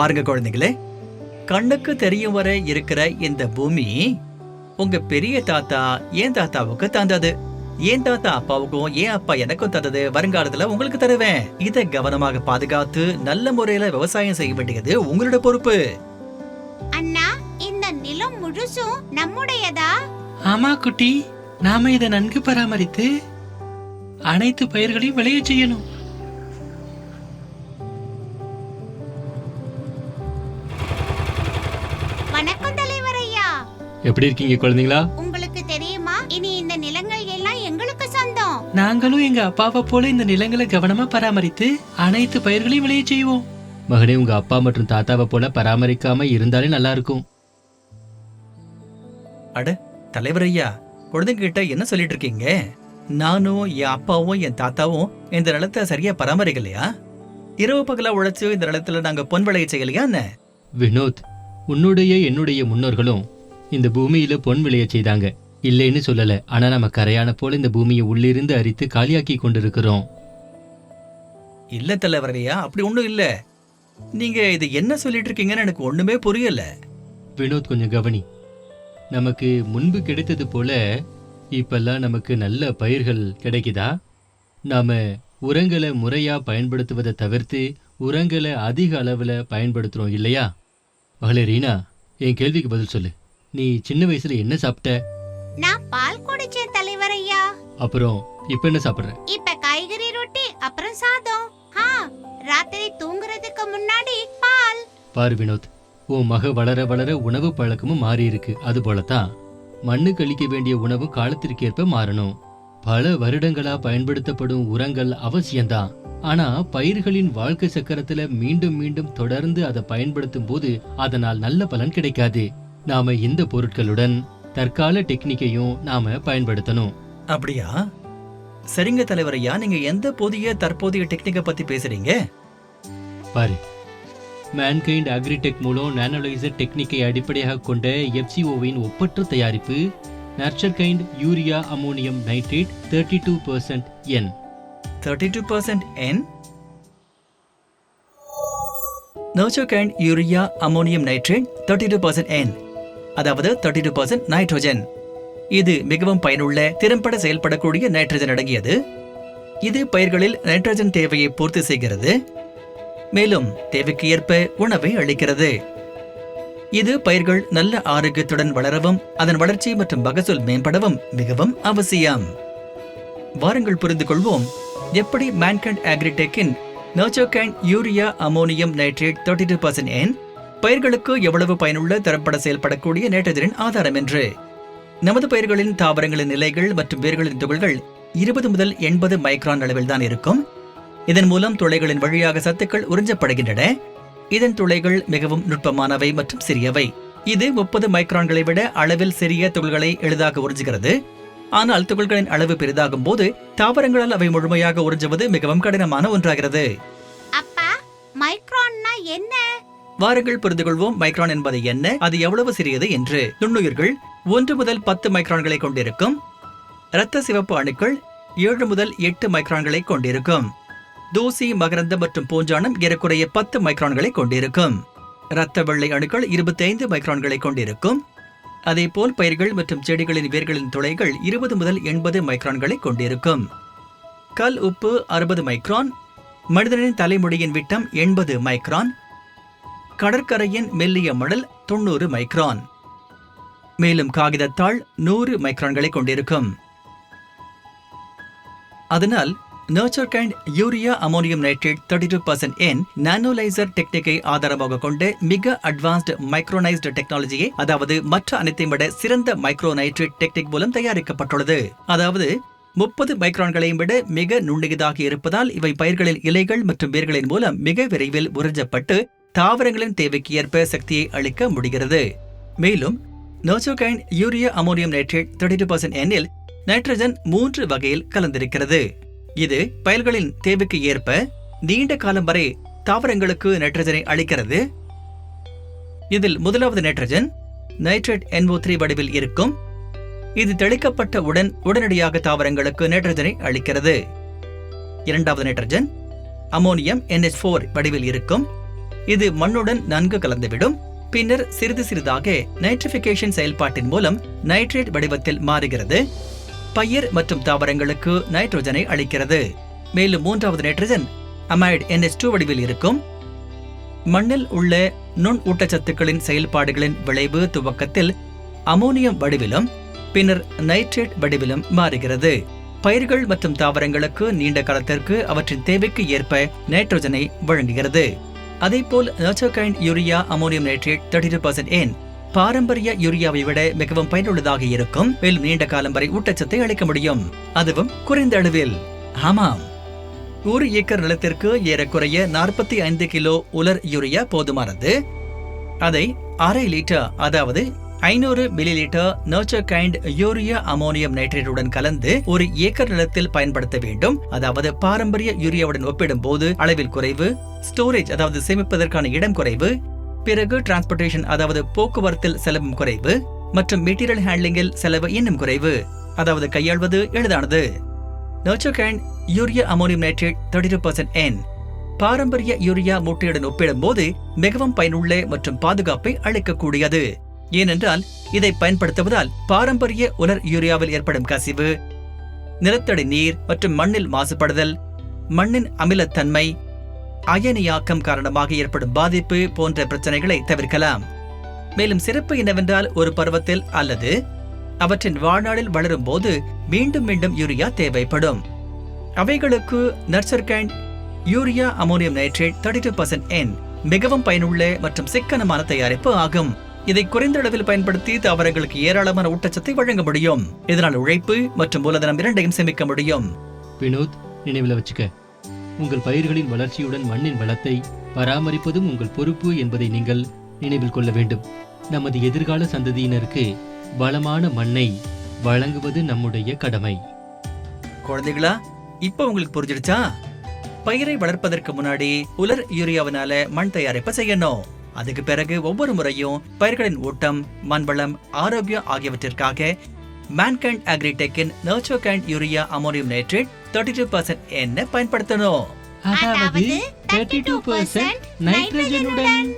பாருங்க குழந்தைகளே. கண்ணுக்கு தெரியும் வரை இருக்கிற இந்த பூமி உங்க பெரிய தாத்தா ஏன் தாத்தாவுக்கு தந்தது. ஏன் தாத்தா அப்பாவுக்கும் ஏன் அப்பா எனக்கும் தந்தது. வருங்காலத்துல உங்களுக்கு தருவேன். இதை கவனமாக பாதுகாத்து நல்ல முறையில விவசாயம் செய்ய வேண்டியது உங்களோட பொறுப்பு. அண்ணா இந்த நிலம் முழுசும் நம்முடையதா? ஆமா குட்டி. நாம இதை நன்கு பராமரித்து அனைத்து பயிர்களையும் விளைய செய்யணும். எப்படி இருக்கீங்க குழந்தைங்களா? உங்களுக்கு தெரியுமா? இனி இந்த நிலங்கள் எல்லாம் எங்களுக்கு சொந்தம். நாங்களும் எங்க அப்பாவை போல இந்த நிலங்களை கவனமா பராமரித்து அனைத்து பயிர்களையும் விளைய செய்வோம். மகனே உங்க அப்பா மற்றும் தாத்தாவை போல பராமரிக்காம இருந்தாலே நல்லா இருக்கும். தலைவர் ஐயா குழந்தைங்க கிட்ட என்ன சொல்லிட்டு இருக்கீங்க? நானும் என் அப்பாவும் என் தாத்தாவும் இந்த நிலத்தை சரியா பராமரிக்கலையா? இரவு பகலா உழைச்சு இந்த நிலத்துல நாங்க பொன் விளைய செய்யலையா என்ன? வினோத் உன்னுடைய என்னுடைய முன்னோர்களும் இந்த பூமியில பொன் விளைய செய்தாங்க. இல்லைன்னு சொல்லல. ஆனா நம்ம கரையான போல இந்த பூமியை உள்ளிருந்து அரித்து காலியாக்கி கொண்டிருக்கிறோம். இல்ல தலைவரையா அப்படி ஒண்ணும் இல்ல. நீங்க இது என்ன சொல்லிட்டு இருக்கீங்கன்னு எனக்கு ஒண்ணுமே புரியல. வினோத் கொஞ்சம் கவனி. நமக்கு முன்பு கிடைத்தது போல இப்பெல்லாம் நமக்கு நல்ல பயிர்கள் கிடைக்குதா? நாம உரங்களை முறையா பயன்படுத்துவதை தவிர்த்து உரங்களை அதிக அளவுல பயன்படுத்துறோம் இல்லையா? மகளே ரீனா என் கேள்விக்கு பதில் சொல்லு. நீ சின்ன வயசுல என்ன சாப்பிட்ட? நான் பால் குடிச்சேன் தலைவர் ஐயா அப்புறம் இப்ப என்ன சாப்பிடுற? இப்ப காய்கறி ரொட்டி அப்புறம் சாதம். ஆ ராத்திரி தூங்குறதுக்கு முன்னாடி பால். பாரு வினோத் உன் மக வளர வளர உணவு பழக்கமும் மாறி இருக்கு. அது போலத்தான் மண்ணு கழிக்க வேண்டிய உணவு காலத்திற்கேற்ப மாறணும். பல வருடங்களா பயன்படுத்தப்படும் உரங்கள் அவசியம்தான். ஆனா பயிர்களின் வாழ்க்கை சக்கரத்துல மீண்டும் மீண்டும் தொடர்ந்து அதை பயன்படுத்தும் போது அதனால் நல்ல பலன் கிடைக்காது. நாம இந்த பொருட்களுடன் தற்கால டெக்னிக்கையும் நாம பயன்படுத்தணும். அப்படியா? சரிங்க தலைவரையா நீங்க எந்த புதிய தற்போதைய டெக்னிக்கை பத்தி பேசுறீங்க? பாரு மேன்கைண்ட் அக்ரிடெக் மூலம் நானோலைசர் டெக்னிக்கை அடிப்படையாக கொண்ட எஃப்சிஓவின் ஒப்பற்ற தயாரிப்பு nurture kind urea ammonium nitrate thirty two percent N thirty two percent N நோச்சோகைண்ட் urea ammonium nitrate thirty two percent N அதாவது தேர்ட்டி டூ பர்சன்ட் நைட்ரோஜன் இது மிகவும் பயனுள்ள திறம்பட செயல்படக்கூடிய நைட்ரஜன் அடங்கியது. இது பயிர்களில் நைட்ரஜன் தேவையை பூர்த்தி செய்கிறது. மேலும் தேவைக்கு ஏற்ப உணவை அளிக்கிறது. இது பயிர்கள் நல்ல ஆரோக்கியத்துடன் வளரவும் அதன் வளர்ச்சி மற்றும் மகசூல் மேம்படவும் மிகவும் அவசியம். வாருங்கள் புரிந்து கொள்வோம் எப்படி மேன்கண்ட் அக்ரிடெக்கின் நோச்சோகேன் urea ammonium nitrate thirty two percent N பயிர்களுக்கு எவ்வளவு பயனுள்ள திறம்பட செயல்படக்கூடிய நேற்றதிரின் ஆதாரம் என்று. நமது பயிர்களின் தாவரங்களின் நிலைகள் மற்றும் வேர்களின் துகள்கள் இருபது முதல் எண்பது மைக்ரான் அளவில் தான் இருக்கும். இதன் மூலம் துளைகளின் வழியாக சத்துக்கள் உறிஞ்சப்படுகின்றன. இதன் துளைகள் மிகவும் நுட்பமானவை மற்றும் சிறியவை. இது முப்பது மைக்ரான்களை விட அளவில் சிறிய துகள்களை எளிதாக உறிஞ்சுகிறது. ஆனால் துகள்களின் அளவு பெரிதாகும் போது தாவரங்களால் அவை முழுமையாக உறிஞ்சுவது மிகவும் கடினமான ஒன்றாகிறது. அப்பா மைக்ரான்னா என்ன? வாருங்கள் புரிந்து கொள்வோம் மைக்ரான் என்பது என்ன? அது எவ்வளவு சிறியது என்று. நுண்ணுயிர்கள் ஒன்று முதல் பத்து மைக்ரான்களை கொண்டிருக்கும். இரத்த சிவப்பு அணுக்கள் ஏழு முதல் எட்டு மைக்ரான்களை கொண்டிருக்கும். தூசி மகரந்தம் மற்றும் பூஞ்சானம் ஏறக்குறைய பத்து மைக்ரான்களை கொண்டிருக்கும். இரத்த வெள்ளை அணுக்கள் இருபத்தைந்து மைக்ரான்களை கொண்டிருக்கும். அதேபோல் பயிர்கள் மற்றும் செடிகளின் வேர்களின் துளைகள் இருபது முதல் எண்பது மைக்ரான்களை கொண்டிருக்கும். கல் உப்பு அறுபது மைக்ரான் மனிதனின் தலைமுடியின் விட்டம் எண்பது மைக்ரான் கடற்கரையின் மெல்லிய மணல் தொண்ணூறு மைக்ரான். மேலும் காகிதத்தாள் நூறு மைக்ரான்களை கொண்டிருக்கும். அதனால் nurture kind urea ammonium nitrate thirty two percent N nanolyser டெக்னிக்கை ஆதாரமாக கொண்டு மிக அட்வான்ஸ்டு மைக்ரோனைஸ்டு டெக்னாலஜியை அதாவது மற்ற அனைத்தையும் விட சிறந்த மைக்ரோ நைட்ரேட் டெக்னிக் மூலம் தயாரிக்கப்பட்டுள்ளது. அதாவது முப்பது மைக்ரான்களையும் விட மிக நுண்ணியதாக இருப்பதால் இவை பயிர்களின் இலைகள் மற்றும் வேர்களின் மூலம் மிக விரைவில் உறிஞ்சப்பட்டு தாவரங்களின் தேவைக்கு ஏற்ப சக்தியை அளிக்க முடிகிறது. மேலும் நோசோகைன் urea ammonium nitrate thirty two percent எண்ணில் நைட்ரஜன் மூன்று வகையில் கலந்திருக்கிறது. இது பயல்களின் தேவைக்கு ஏற்ப நீண்ட காலம் வரை தாவரங்களுக்கு நைட்ரஜனை அளிக்கிறது. இதில் முதலாவது நைட்ரஜன் நைட்ரேட் என்ஓ த்ரீ வடிவில் இருக்கும். இது தெளிக்கப்பட்ட உடன் உடனடியாக தாவரங்களுக்கு நைட்ரஜனை அளிக்கிறது. இரண்டாவது நைட்ரஜன் அமோனியம் என்எச் ஃபோர் வடிவில் இருக்கும். இது மண்ணுடன் நன்கு கலந்துவிடும். பின்னர் சிறிது சிறிதாக நைட்ரிஃபிகேஷன் செயல்பாட்டின் மூலம் நைட்ரேட் வடிவத்தில் மாறுகிறது. பயிர் மற்றும் தாவரங்களுக்கு நைட்ரோஜனை அளிக்கிறது. மேலும் மூன்றாவது நைட்ரஜன் அமைடு NH2 வடிவில் இருக்கும். மண்ணில் உள்ள நுண் ஊட்டச்சத்துக்களின் செயல்பாடுகளின் விளைவு துவக்கத்தில் அமோனியம் வடிவிலும் பின்னர் நைட்ரேட் வடிவிலும் மாறுகிறது. பயிர்கள் மற்றும் தாவரங்களுக்கு நீண்ட காலத்திற்கு அவற்றின் தேவைக்கு ஏற்ப நைட்ரோஜனை வழங்குகிறது. அதேபோல் நர்ச்சோகைன் urea ammonium nitrate thirty two percent N பாரம்பரிய யூரியாவை விட மிகவும் பயனுள்ளதாக இருக்கும். மேலும் நீண்ட காலம் வரை ஊட்டச்சத்தை அளிக்க முடியும். அதுவும் குறைந்த அளவில். ஆமாம். ஒரு ஏக்கர் நிலத்திற்கு ஏறக்குறைய நாற்பத்தி ஐந்து கிலோ உலர் யூரியா போதுமானது. அதை அரை லிட்டர் அதாவது ஐநூறு millilitre nurture kind urea ammonium நைட்ரேட்டுடன் கலந்து ஒரு ஏக்கர் நிலத்தில் பயன்படுத்த வேண்டும். அதாவது பாரம்பரிய யூரியாவுடன் ஒப்பிடும்போது அளவில் குறைவு ஸ்டோரேஜ் அதாவது சேமிப்பதற்கான இடம் குறைவு பிறகு டிரான்ஸ்போர்ட்டேஷன் அதாவது போக்குவரத்தில் செலவும் குறைவு மற்றும் மெட்டீரியல் ஹேண்ட்லிங்கில் செலவு இன்னும் குறைவு. அதாவது கையாள்வது எளிதானது. நர்ச்சோகைன் urea ammonium nitrate thirty two percent N பாரம்பரிய யூரியா மூட்டையுடன் ஒப்பிடும்போது மிகவும் பயனுள்ள மற்றும் பாதுகாப்பை அளிக்கக்கூடியது. ஏனென்றால் இதை பயன்படுத்துவதால் பாரம்பரிய உலர் யூரியாவில் ஏற்படும் கசிவு நிலத்தடி நீர் மற்றும் மண்ணில் மாசுபடுதல் மண்ணின் அமிலத்தன்மை அயனியாக்கம் காரணமாக ஏற்படும் பாதிப்பு போன்ற பிரச்சனைகளை தவிர்க்கலாம். மேலும் சிறப்பு என்னவென்றால் ஒரு பருவத்தில் அல்லது அவற்றின் வாழ்நாளில் வளரும் போது மீண்டும் மீண்டும் யூரியா தேவைப்படும். அவைகளுக்கு nurture kind urea ammonium nitrate thirty two percent N மிகவும் பயனுள்ள மற்றும் சிக்கனமான தயாரிப்பு ஆகும். இதை குறைந்த அளவில் பயன்படுத்தி தாவரங்களுக்கு ஏராளமான ஊட்டச்சத்தை வழங்க முடியும். இதனால் உழைப்பு மற்றும் மூலதனம் இரண்டையும் சேமிக்க முடியும். வினோத் நினைவில் வச்சுக்க. உங்கள் பயிர்களின் வளர்ச்சியுடன் மண்ணின் வளத்தை பராமரிப்பதும் உங்கள் பொறுப்பு என்பதை நீங்கள் நினைவில் கொள்ள வேண்டும். நமது எதிர்கால சந்ததியினருக்கு வளமான மண்ணை வழங்குவது நம்முடைய கடமை. குழந்தைகளா இப்ப உங்களுக்கு புரிஞ்சிடுச்சா? பயிரை வளர்ப்பதற்கு முன்னாடி உலர் யூரியாவினால மண் தயாரிப்பு செய்யணும். அதுக்கு பிறகு ஒவ்வொரு முறையும் பயிர்களின் ஊட்டம் மண்வளம் ஆரோக்கியம் ஆகியவற்றிற்காக மேன்கண்ட் அக்ரிடெக்கின் நர்ச்சோகைண்ட் urea ammonium nitrate thirty two percent என்ன பயன்படுத்தணும். அதாவது தேர்ட்டி டூ பர்சன்ட் நைட்ரஜனுடன்